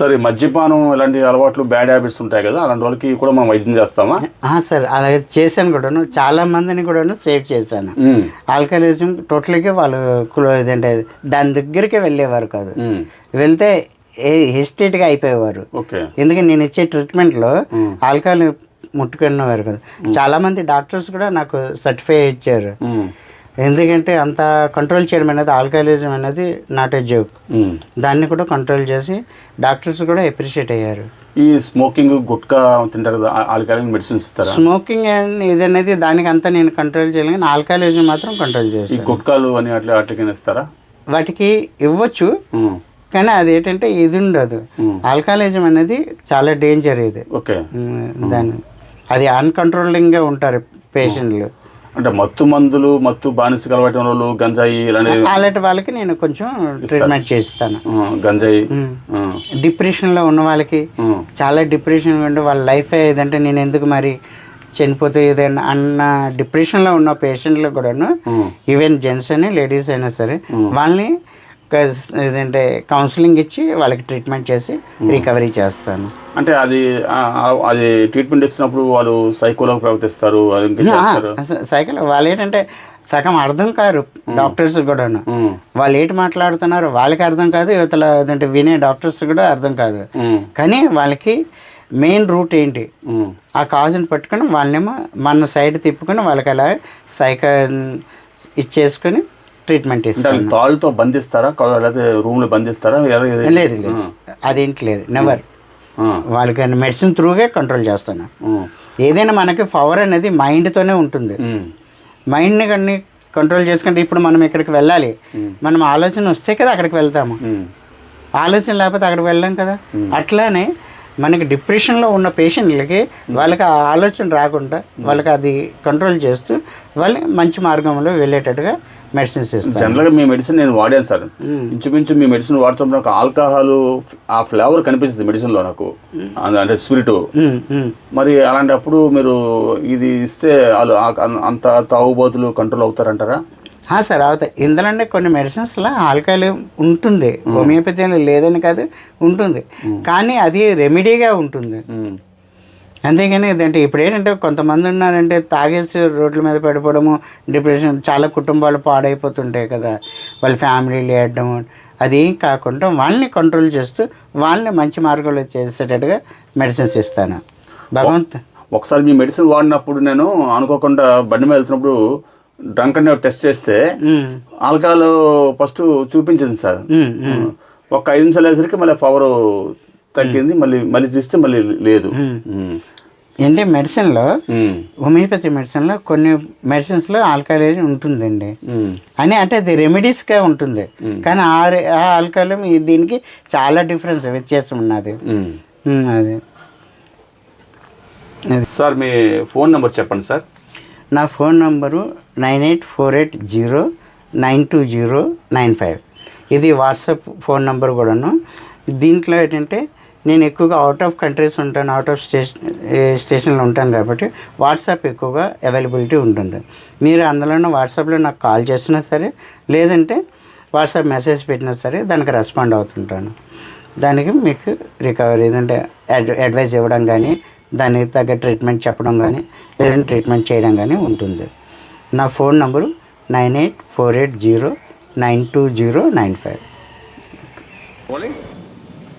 సరే మద్యపానం ఇలాంటి అలవాట్లు బ్యాడ్ హ్యాబిట్స్ ఉంటాయి కదా అలాంటి వాళ్ళకి కూడా మనం వైద్యం చేస్తామా? సార్ అలాగే చేశాను కూడాను. చాలా మందిని కూడాను సేవ్ చేశాను. ఆల్కహాలిజం టోటల్గా వాళ్ళు ఇదంటే దాని దగ్గరికి వెళ్ళేవారు కాదు. వెళ్తే ఏ హెస్టేట్గా అయిపోయేవారు. ఓకే. ఎందుకంటే నేను ఇచ్చే ట్రీట్మెంట్లో ఆల్కహాల్ ముట్టుకునేవారు కదా. చాలా మంది డాక్టర్స్ కూడా నాకు సర్టిఫై ఇచ్చారు. ఎందుకంటే అంత కంట్రోల్ చేయడం అనేది ఆల్కహాలిజం అనేది నాట్ ఏ జోక్. దాన్ని కూడా కంట్రోల్ చేసి డాక్టర్స్ కూడా అప్రిషియేట్ అయ్యారు. ఈ స్మోకింగ్ గుట్కా తింటారు కదా ఆల్కహాలిక్ మెడిసిన్స్ ఇస్తారా? స్మోకింగ్ అండ్ ఇదనేది దానికి అంతా నేను కంట్రోల్ చేయలేను కానీ ఆల్కహాలిజం మాత్రం కంట్రోల్ ఈ చేస్తాను. గుట్కాలు అని అట్లా అట్లకైనా ఇస్తారా? వాటికి ఇవ్వచ్చు ఉమ్, కానీ అది ఏంటంటే ఇది ఉండదు. Hmm. ఆల్కహాలిజం అనేది చాలా డేంజర్ ఇది. ఓకే ఉమ్, దాని అది అన్కంట్రోలింగ్గా ఉంటారు పేషెంట్లు అంటే మత్తు మందులు మత్తు బానిస అలవాటు ఉన్న వాళ్ళు గంజాయి అలాంటి వాళ్ళకి నేను కొంచెం ట్రీట్మెంట్ చేస్తాను గంజాయి. డిప్రెషన్లో ఉన్న వాళ్ళకి చాలా డిప్రెషన్ ఉండి వాళ్ళ లైఫ్ ఏదంటే నేను ఎందుకు మరి చనిపోతే ఏదైనా అన్న డిప్రెషన్లో ఉన్న పేషెంట్లు కూడాను ఈవెన్ జెంట్స్ అని లేడీస్ అయినా సరే వాళ్ళని ఏదంటే కౌన్సిలింగ్ ఇచ్చి వాళ్ళకి ట్రీట్మెంట్ చేసి రికవరీ చేస్తాను. అంటే అది అది ట్రీట్మెంట్ ఇస్తున్నప్పుడు వాళ్ళు సైకోలో ప్రవర్తిస్తారు సైకిల్ వాళ్ళు ఏంటంటే సగం అర్థం కారు డాక్టర్స్ కూడాను. ఉమ్, వాళ్ళు ఏంటి మాట్లాడుతున్నారు వాళ్ళకి అర్థం కాదు యువతల ఏదంటే వినే డాక్టర్స్ కూడా అర్థం కాదు. కానీ వాళ్ళకి మెయిన్ రూట్ ఏంటి? ఆ కాజుని పట్టుకొని వాళ్ళనేమో మన సైడ్ తిప్పుకొని వాళ్ళకి అలా సైక ఇచ్చేసుకొని ట్రీట్మెంట్ వాళ్ళు తాళ్ళతో బంధిస్తారా? లేకపోతే రూమ్లో బంధిస్తారా లేదు లేదు. అదేంటి లేదు. నెవర్ వాళ్ళకి మెడిసిన్ త్రూగే కంట్రోల్ చేస్తాను. ఏదైనా మనకి పవర్ అనేది మైండ్తోనే ఉంటుంది. మైండ్ని కానీ కంట్రోల్ చేసుకుంటే ఇప్పుడు మనం ఇక్కడికి వెళ్ళాలి. మనం ఆలోచన వస్తే కదా అక్కడికి వెళ్తాము. ఆలోచన లేకపోతే అక్కడికి వెళ్ళాం కదా. అట్లానే మనకి డిప్రెషన్లో ఉన్న పేషెంట్లకి వాళ్ళకి ఆ ఆలోచన రాకుండా వాళ్ళకి అది కంట్రోల్ చేస్తూ వాళ్ళు మంచి మార్గంలో వెళ్ళేటట్టుగా మెడిసిన్స్ ఇస్తాను జనరల్గా మీ మెడిసిన్ నేను వాడాను సార్. ఇంచుమించు మీ మెడిసిన్ వాడుతున్నప్పుడు నాకు ఆల్కహాల్ ఆ ఫ్లేవర్ కనిపిస్తుంది మెడిసిన్లో నాకు. అంటే స్పిరిట్. మరి అలాంటప్పుడు మీరు ఇది ఇస్తే వాళ్ళు అంత తాగుబోతులు కంట్రోల్ అవుతారంటారా? సార్ అవుతాయి ఇందులోనే కొన్ని మెడిసిన్స్లో ఆల్కహాల్ ఉంటుంది. హోమియోపతిలో లేదని కాదు ఉంటుంది. కానీ అది రెమెడీగా ఉంటుంది. అంతేగాని ఇదంటే ఇప్పుడు ఏంటంటే కొంతమంది ఉన్నారంటే తాగేసి రోడ్ల మీద పడిపోవడము డిప్రెషన్ చాలా కుటుంబాలు పాడైపోతుంటాయి కదా. వాళ్ళ ఫ్యామిలీలు వేయడం అది ఏం కాకుండా వాళ్ళని కంట్రోల్ చేస్తూ వాళ్ళని మంచి మార్గంలో చేసేటట్టుగా మెడిసిన్స్ ఇస్తాను. భగవంత్ ఒకసారి మీ మెడిసిన్ వాడినప్పుడు నేను అనుకోకుండా బండి మీద వెళ్తున్నప్పుడు డ్రంక్ అండ్ టెస్ట్ చేస్తే ఆల్కహాల్ ఫస్ట్ చూపించింది సార్. ఒక ఐదు నిమిషాలు అయ్యేసరికి మళ్ళీ పవర్ తగ్గింది మళ్ళీ మళ్ళీ చూస్తే మళ్ళీ లేదు. అంటే మెడిసిన్లో. హోమియోపతి మెడిసిన్లో కొన్ని మెడిసిన్స్లో ఆల్కహాల్ ఉంటుందండి. అని అంటే అది రెమెడీస్గా ఉంటుంది. కానీ ఆ ఆ ఆల్కహాల్ ఈ దీనికి చాలా డిఫరెన్స్ వ్యత్యాసం ఉన్నది. అది. సార్ మీ ఫోన్ నెంబర్ చెప్పండి సార్. నా phone number nine eight four eight zero nine two zero nine five. ఇది వాట్సాప్ ఫోన్ నెంబర్ కూడాను. దీంట్లో ఏంటంటే నేను ఎక్కువగా అవుట్ ఆఫ్ కంట్రీస్ ఉంటాను అవుట్ ఆఫ్ స్టేషన్ స్టేషన్లో ఉంటాను కాబట్టి వాట్సాప్ ఎక్కువగా అవైలబిలిటీ ఉంటుంది. మీరు అందులోనూ వాట్సాప్లో నాకు కాల్ చేసినా సరే లేదంటే వాట్సాప్ మెసేజ్ పెట్టినా సరే దానికి రెస్పాండ్ అవుతుంటాను. దానికి మీకు రికవరీ ఏదంటే అడ్ అడ్వైస్ ఇవ్వడం కానీ దానికి తగ్గ ట్రీట్మెంట్ చెప్పడం కానీ లేదంటే ట్రీట్మెంట్ చేయడం కానీ ఉంటుంది. నా phone number nine eight four eight zero nine two zero nine five.